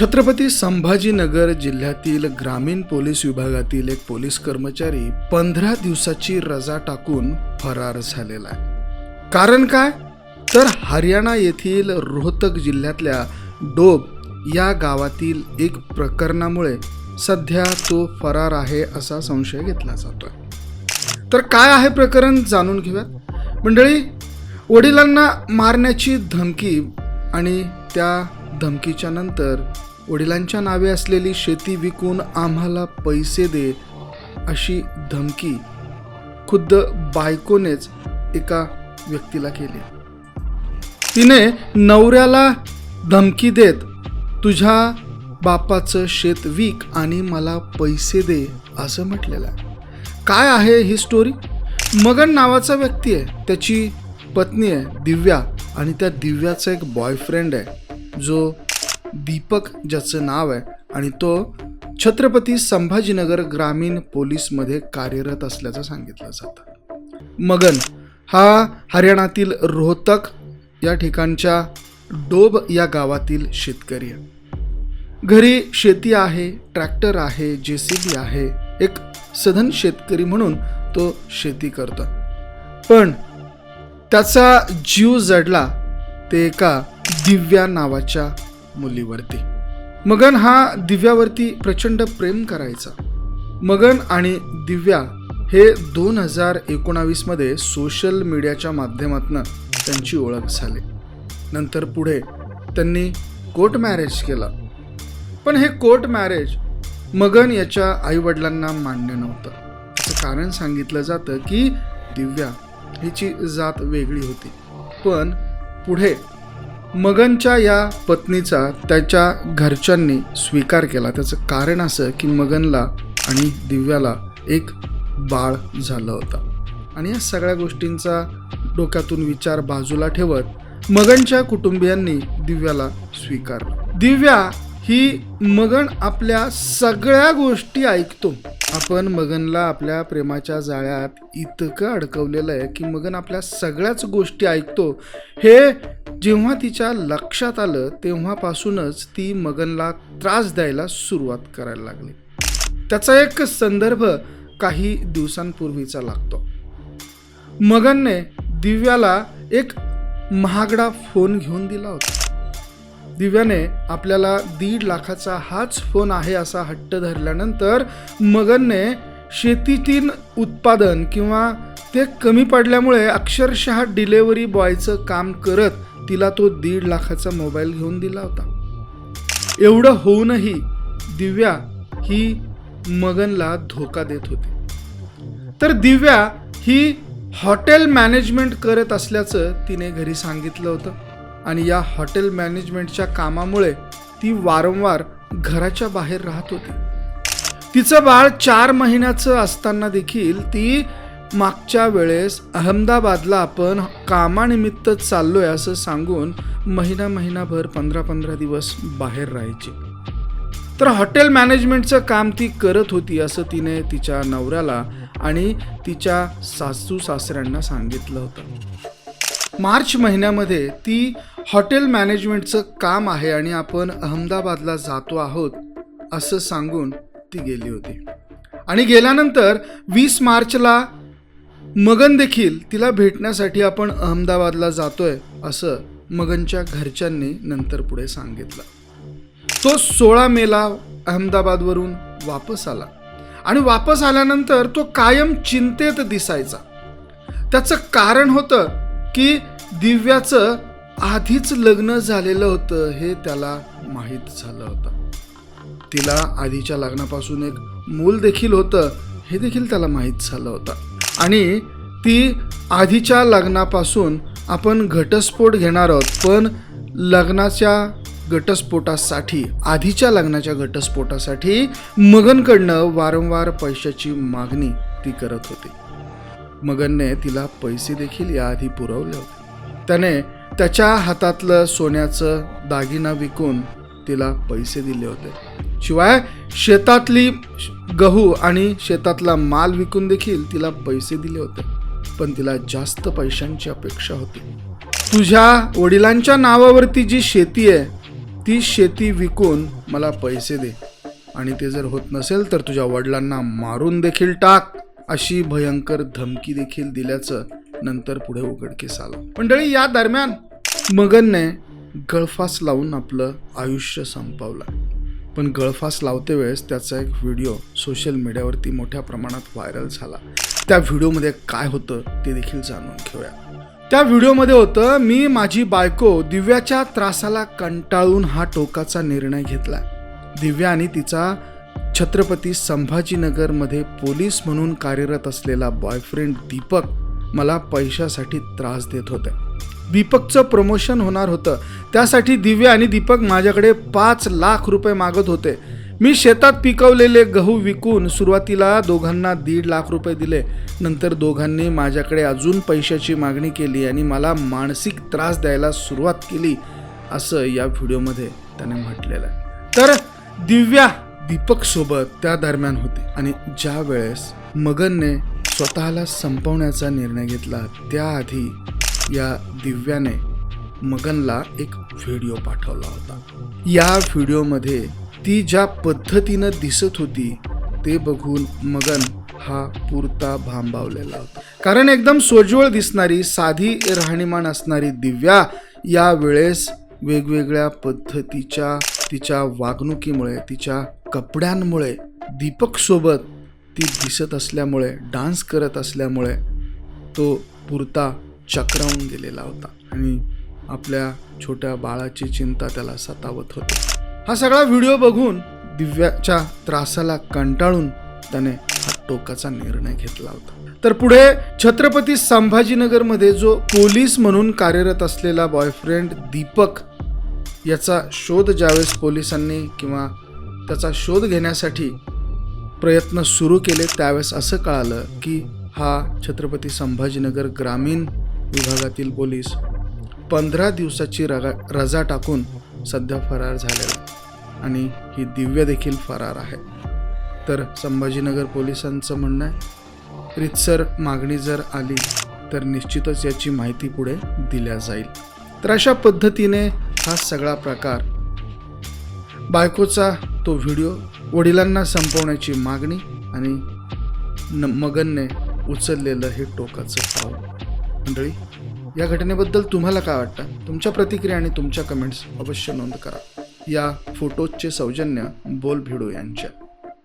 छत्रपती संभाजीनगर जिल्ह्यातील ग्रामीण पोलीस विभागातील एक पोलीस कर्मचारी पंधरा दिवसाची रजा टाकून फरार झालेला आहे. कारण काय? तर हरियाणा येथील रोहतक जिल्ह्यातल्या डोब या गावातील एक प्रकरणामुळे सध्या तो फरार आहे असा संशय घेतला जातोय. तर काय आहे प्रकरण जाणून घेऊयात. मंडळी वडिलांना मारण्याची धमकी आणि त्या धमकीच्या नंतर वडिलांच्या नावे असलेली शेती विकून आम्हाला पैसे दे अशी धमकी खुद्द बायकोनेच एका व्यक्तीला केली. तिने नवऱ्याला धमकी देत तुझ्या बापाचं शेत विक आणि मला पैसे दे असं म्हटलेलं आहे. काय आहे ही स्टोरी मगन नावाचा व्यक्ती आहे. त्याची पत्नी आहे दिव्या. आणि त्या दिव्याचा एक बॉयफ्रेंड आहे जो दीपक ज्याचं नाव आहे आणि तो छत्रपती संभाजीनगर ग्रामीण पोलीसमध्ये कार्यरत असल्याचं सांगितलं जातं. मगन हा हरियाणातील रोहतक या ठिकाणच्या डोब या गावातील शेतकरी आहे. घरी शेती आहे ट्रॅक्टर आहे जे सी बी आहे एक सधन शेतकरी म्हणून तो शेती करतो. पण त्याचा जीव जडला ते एका दिव्या नावाच्या मुलीवरती. मगन हा दिव्यावरती प्रचंड प्रेम करायचा. मगन आणि दिव्या हे दोन हजार एकोणावीसमध्ये सोशल मीडियाच्या माध्यमातून त्यांची ओळख झाली. नंतर पुढे त्यांनी कोर्ट मॅरेज केला. पण हे कोर्ट मॅरेज मगन याच्या आईवडिलांना मान्य नव्हतं. असं कारण सांगितलं जातं की दिव्या हिची जात वेगळी होती. पण पुढे मगनच्या या पत्नीचा त्याच्या घरच्यांनी स्वीकार केला. त्याचं कारण असं की मगनला आणि दिव्याला एक बाळ झालं होतं. आणि या सगळ्या गोष्टींचा डोक्यातून विचार बाजूला ठेवत मगनच्या कुटुंबियांनी दिव्याला स्वीकारलं. दिव्या ही मगन आपल्या सगळ्या गोष्टी ऐकतो. आपण मगनला आपल्या प्रेमाच्या जाळ्यात इतकं अडकवलेलं आहे की मगन आपल्या सगळ्याच गोष्टी ऐकतो. हे जेव्हा तिच्या लक्षात आलं तेव्हापासूनच ती मगनला त्रास द्यायला सुरुवात करायला लागली. त्याचा एक संदर्भ काही दिवसांपूर्वीचा लागतो. मगनने दिव्याला एक महागडा फोन घेऊन दिला होता. दिव्याने आपल्याला दीड लाखाचा हाच फोन आहे असा हट्ट धरल्यानंतर मगनने शेतीतील उत्पादन किंवा ते कमी पडल्यामुळे अक्षरशः डिलेवरी बॉयचं काम करत तिला तो दीड लाखाचा मोबाईल घेऊन दिला होता. एवढं होऊनही दिव्या ही मगनला धोका देत होती. तर दिव्या ही हॉटेल मॅनेजमेंट करत असल्याचं तिने घरी सांगितलं होतं. आणि या हॉटेल मॅनेजमेंटच्या कामामुळे ती वारंवार घराच्या बाहेर राहत होती. तिचं बाळ चार महिन्याचं असताना देखील ती मागच्या वेळेस अहमदाबादला आपण कामानिमित्त चाललोय असं सांगून महिना महिनाभर पंधरा पंधरा दिवस बाहेर राहायची. तर हॉटेल मॅनेजमेंटचं काम ती करत होती असं तिने तिच्या नवऱ्याला आणि तिच्या सासू सासऱ्यांना सांगितलं होतं. मार्च महिन्यामध्ये ती हॉटेल मॅनेजमेंटचं काम आहे आणि आपण अहमदाबादला जातो आहोत असं सांगून ती गेली होती. आणि गेल्यानंतर वीस मार्चला मगन देखील तिला भेटण्यासाठी आपण अहमदाबादला जातोय असं मगनच्या घरच्यांनी नंतर पुढे सांगितलं. तो सोळा मेला अहमदाबादवरून वापस आला. आणि वापस आल्यानंतर तो कायम चिंतेत दिसायचा. त्याचं कारण होतं की दिव्याचं आधीच लग्न झालेलं होतं हे त्याला माहीत झालं होतं. तिला आधीच्या लग्नापासून एक मूल देखील होतं हे देखील त्याला माहीत झालं होतं. आणि ती आधीच्या लग्नापासून आपण घटस्फोट घेणार आहोत. पण लग्नाच्या घटस्फोटासाठी आधीच्या लग्नाच्या घटस्फोटासाठी मगनकडनं वारंवार पैशाची मागणी ती करत होती. मगनने तिला पैसे देखील याआधी पुरवले होते. त्याने त्याच्या हातातलं सोन्याचं दागिना विकून तिला पैसे दिले होते. शिवाय शेतातली गहू आणि शेतातला माल विकून देखील तिला पैसे दिले होते पण तिला जास्त पैशांची अपेक्षा होती. तुझ्या वडिलांच्या नावावरती जी शेती आहे ती शेती विकून मला पैसे दे. आणि ते जर होत नसेल तर तुझ्या वडिलांना मारून देखील टाक अशी भयंकर धमकी देखील दिल्याचं नंतर पुढे उघडकीस आलं. मंडळी या दरम्यान मगनने गळफास लावून आपलं आयुष्य संपवलं. पण गळफास लावते वेळेस त्याचा एक व्हिडिओ सोशल मीडियावरती मोठ्या प्रमाणात व्हायरल झाला. त्या व्हिडिओमध्ये काय होतं ते देखील जाणून घेऊया. त्या व्हिडिओमध्ये होतं मी माझी बायको दिव्याच्या त्रासाला कंटाळून हा टोकाचा निर्णय घेतला. दिव्या आणि तिचा छत्रपती संभाजीनगरमध्ये पोलीस म्हणून कार्यरत असलेला बॉयफ्रेंड दीपक मला पैशासाठी त्रास देत होते. दीपकचं प्रमोशन होणार होतं. त्यासाठी दिव्या आणि दीपक माझ्याकडे पाच लाख रुपये मागत होते. मी शेतात पिकवलेले गहू विकून सुरुवातीला दोघांना दीड लाख रुपये दिले. नंतर दोघांनी माझ्याकडे अजून पैशाची मागणी केली आणि मला मानसिक त्रास द्यायला सुरुवात केली असं या व्हिडिओमध्ये त्याने म्हटलेलं. आहे तर दिव्या दीपकसोबत त्या दरम्यान होते आणि ज्या वेळेस मगनने स्वतःला संपवण्याचा निर्णय घेतला त्याआधी या दिव्याने मगनला एक व्हिडिओ पाठवला होता. या व्हिडिओमध्ये ती ज्या पद्धतीनं दिसत होती ते बघून मगन हा पुरता भांबावलेला होता. कारण एकदम सोज्वळ दिसणारी साधी राहणीमान असणारी दिव्या या वेळेस वेगवेगळ्या पद्धतीच्या तिच्या वागणुकीमुळे तिच्या कपड्यांमुळे दीपकसोबत ती दिसत असल्यामुळे डान्स करत असल्यामुळे तो पुरता चक्रावून गेलेला होता आणि आपल्या छोट्या बाळाची चिंता त्याला सतावत होती. हा सगळा व्हिडिओ बघून दिव्याच्या त्रासाला कंटाळून त्याने हा टोकाचा निर्णय घेतला होता. तर पुढे छत्रपती संभाजीनगरमध्ये जो पोलीस म्हणून कार्यरत असलेला बॉयफ्रेंड दीपक याचा शोध ज्यावेळेस पोलिसांनी किंवा त्याचा शोध घेण्यासाठी प्रयत्न सुरू केले त्यावेळेस असं कळालं की हा छत्रपती संभाजीनगर ग्रामीण विभागातील पोलीस पंधरा दिवसाची रगा रजा टाकून सध्या फरार झालेला आणि ही दिव्य देखील फरार आहे. तर संभाजीनगर पोलिसांचं म्हणणं आहे रितसर मागणी जर आली तर निश्चितच याची माहिती पुढे दिल्या जाईल. तर अशा पद्धतीने हा सगळा प्रकार बायकोचा तो व्हिडिओ वडिलांना संपवण्याची मागणी आणि न मगनने उचललेलं हे टोकाचं पाऊल. मंडळी या घटनेबद्दल तुम्हाला काय वाटतं? तुमच्या प्रतिक्रिया आणि तुमच्या कमेंट्स अवश्य नोंद करा. या फोटोजचे सौजन्य बोल भिडो यांच्या.